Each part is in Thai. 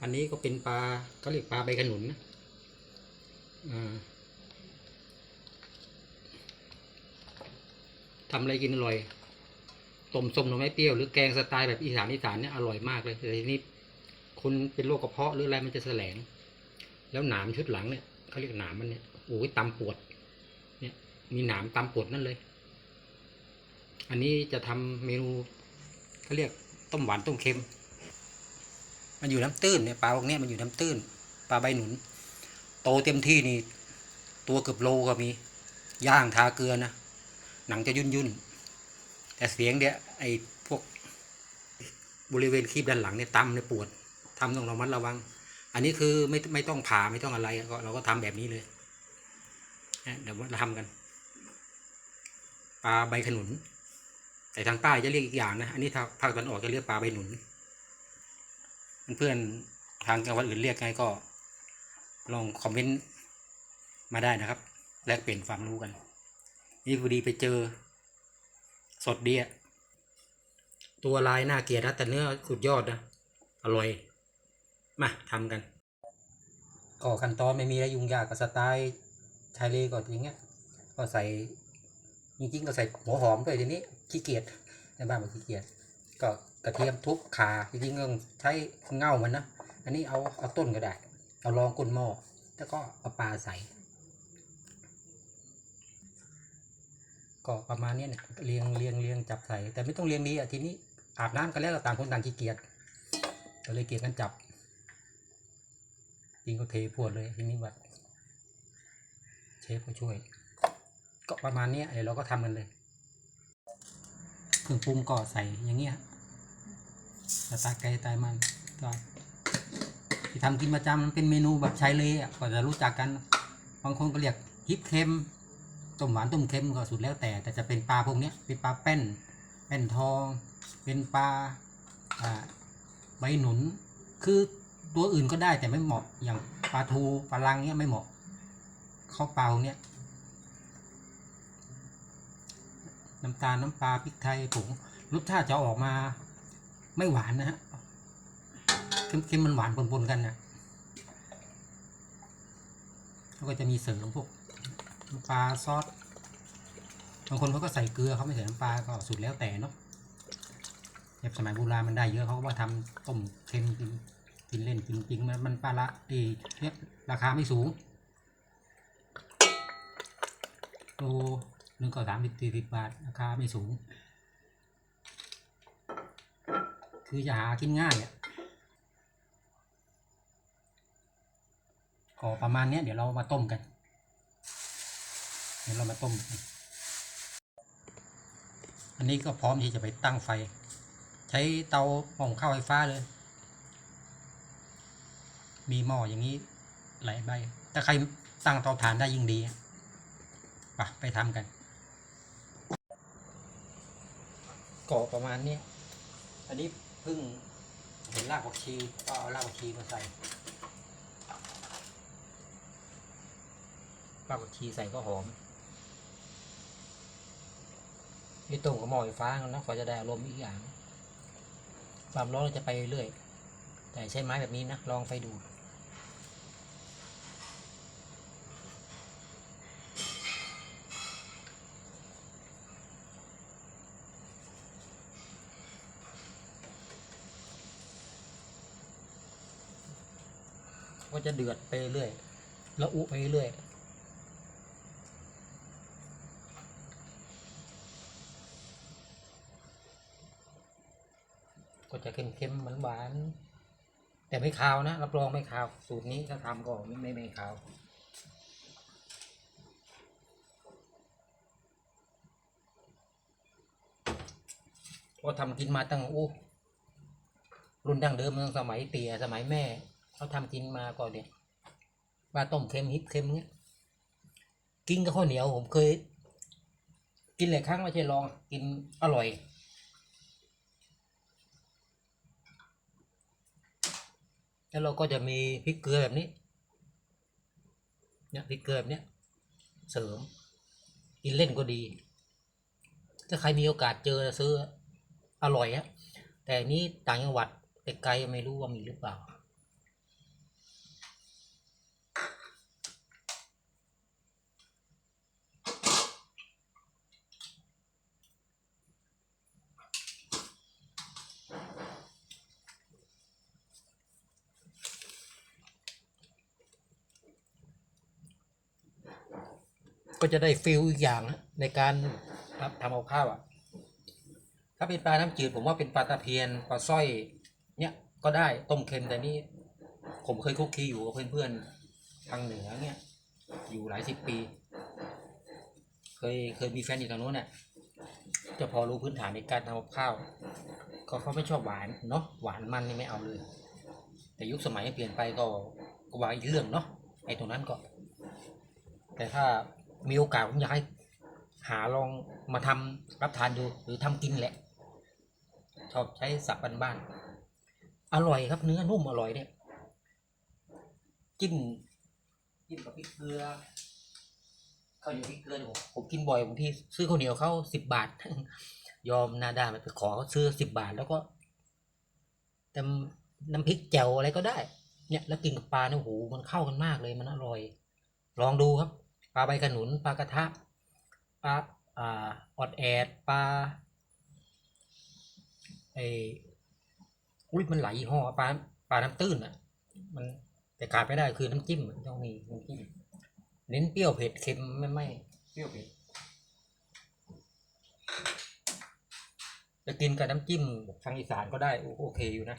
อันนี้ก็เป็นปลาเขาเรียกปลาใบขนุนนะอ่าทำอะไรกินอร่อย ต้มส้มหน่อไม้เปรี้ยวหรือแกงสไตล์แบบอีสานอีสานเนี่ยอร่อยมากเลยแต่ทีนี้คุณเป็นโรคกระเพาะหรืออะไรมันจะแสลง แล้วหนามชุดหลังเนี่ยเขาเรียกหนามมันเนี่ยโอ้ยตำปวด เนี่ย มีหนามตำปวดนั่นเลย อันนี้จะทำเมนูเขาเรียกต้มหวานต้มเค็ม มันอยู่น้ำตื้นเนี่ยปลาพวกนี้มันอยู่น้ำตื้น ปลาใบหนุน โตเต็มที่นี่ ตัวเกือบโลก็มี ย่างทาเกลือนะ หนังจะยุ่นยุ่นแต่เสียงเดียไอ้พวกบริเวณคีบด้านหลังเนี่ยตำเนี่ยปวดทำต้องระมัดระวัง อันนี้คือไม่ไม่ต้องผ่าไม่ต้องอะไรก็เราก็ทำแบบนี้เลยเดี๋ยวเราทำกัน ปลาใบขนุน แต่ทางใต้จะเรียกอีกอย่างนะ อันนี้ทางภาคตะวันออกจะเรียกปลาใบหนุน เพื่อนๆทางจังหวัดอื่นเรียกไงก็ ลองคอมเมนต์มาได้นะครับ แลกเปลี่ยนความรู้กัน นี่พอดีไปเจอ สดดีอะตัวลายน่าเกียดนะแต่เนื้อสุดยอดนะอร่อย มาทำกันก็ขั้นตอนไม่มีอะไรยุ่งยากกับสไตล์ชายเลก็อนอย่างเงี้ย ก็ใส่จริงๆก็ใส่หัวหอมด้วยทีนี้ขี้เกียจในบ้านบอกขี้เกียจ ก็กระเทียมทุบขาจริงๆต้องใช้เง่ามันนะ อันนี้เอาเอาต้นก็ได้ เอารองก้นหม้อแล้วก็เอาปลาใส่ ก็ประมาณนี้เนี่ยเรียงเรียงเรียงจับใส่ แต่ไม่ต้องเรียงดีอะทีนี้อาบน้ำกันแล้วต่างคนต่างขี้เกียจก็เลยเกียจกันจับ จริงก็เทพวดเลยทีนี้วัดเชฟก็ช่วย ก็ประมาณนี้เดี๋ยวเราก็ทำกันเลยเครื่องปรุงก็ใส่อย่างเงี้ย สตล์ไก่ตล์มันก็ที่ทำกินประจำมันเป็นเมนูแบบชายเลยอะก็จะรู้จักกัน บางคนก็เรียกฮิปเค็มต้มหวานต้มเค็มก็สุดแล้วแต่ แต่จะเป็นปลาพวกนี้เป็นปลาแป้น แป้นทอง เป็นปลาใบหนุน คือตัวอื่นก็ได้แต่ไม่เหมาะอย่างปลาทูปลาลังเนี้ยไม่เหมาะเข้าเปล่าเนี้ยน้ำตาลน้ำปลาพริกไทยผงรสชาติจะออกมา ไม่หวานนะฮะเค็มๆมันหวานปนๆกันนะแล้วก็จะมีเสริมพวกน้ำปลาซอสบางคนเขาก็ใส่เกลือเขาไม่ใส่น้ำปลาก็สุดแล้วแต่เนาะแบบสมัยโบราณมันได้เยอะเขาก็มาทำต้มเค็มกินกินเล่นกินจริงมันมันปลาละดีเนี่ยราคาไม่สูงโลหนึ่งก็สามสิบสี่สิบบาทราคาไม่สูง คือจะหากินง่ายอะก็ประมาณเนี้ยเดี๋ยวเรามาต้มกัน เดี๋ยวเรามาต้ม อันนี้ก็พร้อมที่จะไปตั้งไฟ ใช้เตาหม้อหุงข้าวไฟฟ้าเลย มีหม้ออย่างนี้หลายใบ ถ้าใครตั้งเตาถ่านได้ยิ่งดีอะไปทำกัน ก็ประมาณนี้ อันนี้ เพิ่งเห็นรากผักชีก็เอารากผักชีมาใส่รากผักชีใส่ก็หอมนี่ต้มกับหม้อไฟฟ้านะกว่าจะได้อารมณ์อีกอย่าง ความร้อนจะไปเรื่อย แต่ใช้ไม้แบบนี้นะลองไฟดู ก็จะเดือดไปเรื่อยแล้วอุไปเรื่อยก็จะเค็มๆหวานๆแต่ไม่คาวนะรับรองไม่คาวสูตรนี้ถ้าทำก็ไม่ไม่ไม่คาวก็ทำกินมาตั้งอู้รุ่นดั้งเดิมตั้งสมัยเตี่ยสมัยแม่ เขาทำกินมาก่อนเนี่ยปลาต้มเค็มฮิปเค็มเงี้ยกินกับข้าวเหนียวผมเคย กินหลายครั้งไม่ใช่ลองกินอร่อย แล้วเราก็จะมีพริกเกลือแบบนี้เนี่ยพริกเกลือแบบเนี้ยเสริมกินเล่นก็ดี ถ้าใครมีโอกาสเจอซื้ออร่อยอะแต่นี้ต่างจังหวัดไกลไม่รู้ว่ามีหรือเปล่า ก็จะได้ฟิลอีกอย่างนะในการทำเอาข้าวอะ ถ้าเป็นปลาน้ำจืดผมว่าเป็นปลาตะเพียนปลาสร้อย เนี่ยก็ได้ต้มเค็มแต่นี่ผมเคยคุกคีอยู่กับเพื่อนๆทางเหนือเนี่ย อยู่หลายสิบปี เคยเคยมีแฟนอยู่ทางโน้นเนี่ยจะพอรู้พื้นฐานในการทำกับข้าวก็เขาไม่ชอบหวานเนาะหวานมันนี่ไม่เอาเลย แต่ยุคสมัยเปลี่ยนไปก็ก็ว่าอีกเรื่องเนาะไอ้ตรงนั้นก็ แต่ถ้า มีโอกาสผมอยากให้หาลองมาทำรับทานดูหรือทำกินแหละ ชอบใช้สับบ้านๆอร่อยครับเนื้อนุ่มอร่อยเนี่ยจิ้มจิ้มกับพริกเกลือข้าวเหนียวพริกเกลือผมผมกินบ่อยบางทีซื้อข้าวเหนียวเขาสิบบาท ยอมนาด้าไปขอเขาซื้อสิบบาทแล้วก็ต่น้ำพริกแจ่วอะไรก็ได้ เนี่ย แล้วกินกับปลาเนี่ยโอ้โหมันเข้ากันมากเลยมันอร่อย ลองดูครับ ปลาใบขนุนปลากระทะปลาอ่าออดแอดปลาไออุ้ยมันหลายยี่ห้อปลาปลาน้ำตื้นอะ มันแต่ขาดไม่ได้คือน้ำจิ้มมันต้องมีน้ำจิ้มเน้นเปรี้ยวเผ็ดเค็มไม่ไม่เปรี้ยวเผ็ดจะกินกับน้ำจิ้มแบบทางอีสานก็ได้โอเคอยู่นะ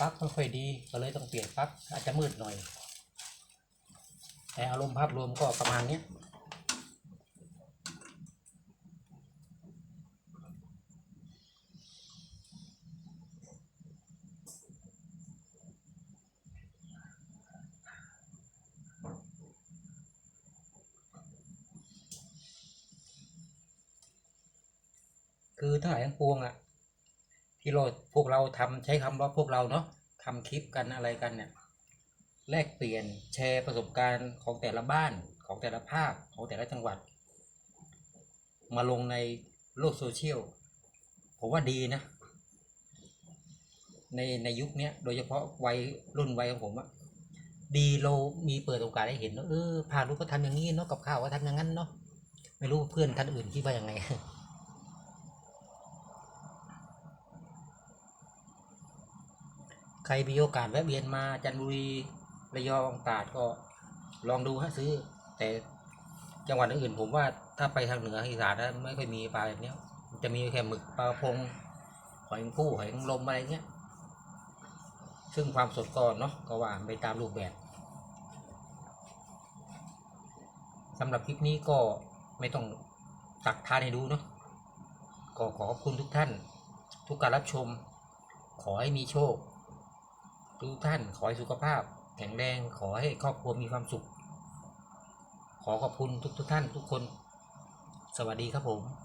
ปลั๊กไม่ค่อยดีก็เลยต้องเปลี่ยนปลั๊กอาจจะมืดหน่อย แต่อารมณ์ภาพรวมก็ประมาณนี้คือทั้งหลายทั้งปวงอะ ที่เราพวกเราทำใช้คำว่าพวกเราเนาะทำคลิปกันอะไรกันเนี่ยแลกเปลี่ยนแชร์ประสบการณ์ของแต่ละบ้านของแต่ละภาคของแต่ละจังหวัด มาลงในโลกโซเชียลผมว่าดีนะ ในในยุคนี้โดยเฉพาะวัยรุ่นวัยของผมอะดีเรามีเปิดโอกาสให้เห็นเนอะเออพาลูกก็ทำอย่างนี้เนาะกับข้าวก็ทำอย่างนั้นเนาะไม่รู้เพื่อนท่านอื่นคิดว่ายังไง ใครมีโอกาสแวะเวียนมาจันทบุรีระยองตราดก็ลองดูฮะซื้อ แต่จังหวัดอื่นผมว่าถ้าไปทางเหนืออีสานนะไม่ค่อยมีปลาแบบนี้จะมีแค่หมึกปลาพงหอยผู้หอยนางรมอะไรเงี้ย ซึ่งความสดก็เนาะก็ว่าไปตามรูปแบบสำหรับคลิปนี้ก็ไม่ต้องตักทานให้ดูเนาะก็ขอขอบคุณทุกท่าน ทุกการรับชม ขอให้มีโชค ทุกท่านขอให้สุขภาพ แข็งแรงขอให้ครอบครัวมีความสุข ขอขอบคุณทุกทุกท่านทุกคน สวัสดีครับผม